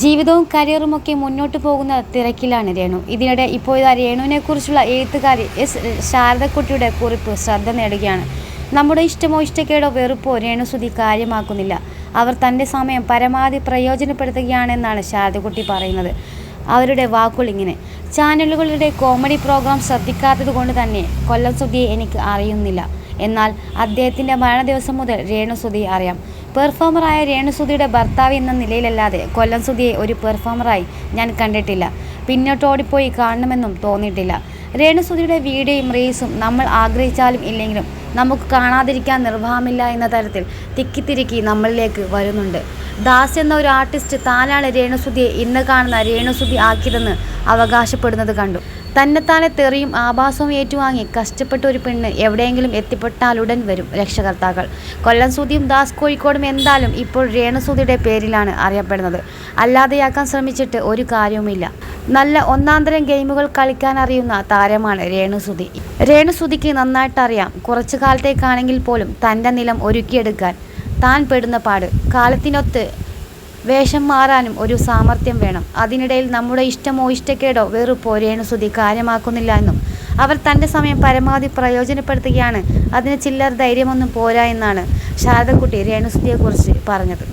ജീവിതവും കരിയറും ഒക്കെ മുന്നോട്ട് പോകുന്ന തിരക്കിലാണ് രേണു. ഇതിനിടെ ഇപ്പോഴത്തെ രേണുവിനെക്കുറിച്ചുള്ള എഴുത്തുകാരി എസ് ശാരദക്കുട്ടിയുടെ കുറിപ്പ് ശ്രദ്ധ നേടുകയാണ്. നമ്മുടെ ഇഷ്ടമോ ഇഷ്ടക്കേടോ വെറുപ്പോ രേണുസുതി കാര്യമാക്കുന്നില്ല. അവർ തന്റെ സമയം പരമാവധി പ്രയോജനപ്പെടുത്തുകയാണെന്നാണ് ശാരദക്കുട്ടി പറയുന്നത്. അവരുടെ വാക്കുകൾ ഇങ്ങനെ. ചാനലുകളുടെ കോമഡി പ്രോഗ്രാം ശ്രദ്ധിക്കാത്തത് കൊണ്ട് തന്നെ കൊല്ലം സുധിയെ എനിക്ക് അറിയുന്നില്ല. എന്നാൽ അദ്ദേഹത്തിന്റെ മരണദിവസം മുതൽ രേണുസുതി അറിയാം. പെർഫോമറായ രേണുസുധിയുടെ ഭർത്താവ് എന്ന നിലയിലല്ലാതെ കൊല്ലം സുധിയെ ഒരു പെർഫോമറായി ഞാൻ കണ്ടിട്ടില്ല. പിന്നോട്ടോടിപ്പോയി കാണണമെന്നും തോന്നിയിട്ടില്ല. രേണുസുധിയുടെ വീഡിയോയും റീൽസും നമ്മൾ ആഗ്രഹിച്ചാലും ഇല്ലെങ്കിലും നമുക്ക് കാണാതിരിക്കാൻ നിർവാഹമില്ല എന്ന തരത്തിൽ തിക്കിത്തിരുക്കി നമ്മളിലേക്ക് വരുന്നുണ്ട്. ദാസ് എന്ന ഒരു ആർട്ടിസ്റ്റ് താനാണ് രേണുസുധിയെ ഇന്ന് കാണുന്ന രേണുസുധി ആക്കിയതെന്ന് അവകാശപ്പെടുന്നത് കണ്ടു. തന്നെത്താനെ തെറിയും ആഭാസവും ഏറ്റുവാങ്ങി കഷ്ടപ്പെട്ട ഒരു പെണ്ണ് എവിടെയെങ്കിലും എത്തിപ്പെട്ടാലുടൻ വരും രക്ഷകർത്താക്കൾ. കൊല്ലം സുധിയും ദാസ് കോഴിക്കോടും എന്തായാലും ഇപ്പോൾ രേണുസുധിയുടെ പേരിലാണ് അറിയപ്പെടുന്നത്. അല്ലാതെയാക്കാൻ ശ്രമിച്ചിട്ട് ഒരു കാര്യവുമില്ല. നല്ല ഒന്നാന്തരം ഗെയിമുകൾ കളിക്കാൻ അറിയുന്ന താരമാണ് രേണുസുധി രേണുസുധിക്ക് നന്നായിട്ടറിയാം. കുറച്ചു കാലത്തേക്കാണെങ്കിൽ പോലും തന്റെ നിലം ഒരുക്കിയെടുക്കാൻ താൻ പെടുന്ന പാട്. കാലത്തിനൊത്ത് വേഷം മാറാനും ഒരു സാമർഥ്യം വേണം. അതിനിടയിൽ നമ്മുടെ ഇഷ്ടമോ ഇഷ്ടക്കേടോ വെറുപ്പോ രേണുസുതി കാര്യമാക്കുന്നില്ല എന്നും. അവർ തന്റെ സമയം പരമാവധി പ്രയോജനപ്പെടുത്തുകയാണ്. അതിന് ചില്ലർ ധൈര്യമൊന്നും പോരാ എന്നാണ് ശാരദക്കുട്ടി രേണുസുതിയെക്കുറിച്ച് പറഞ്ഞത്.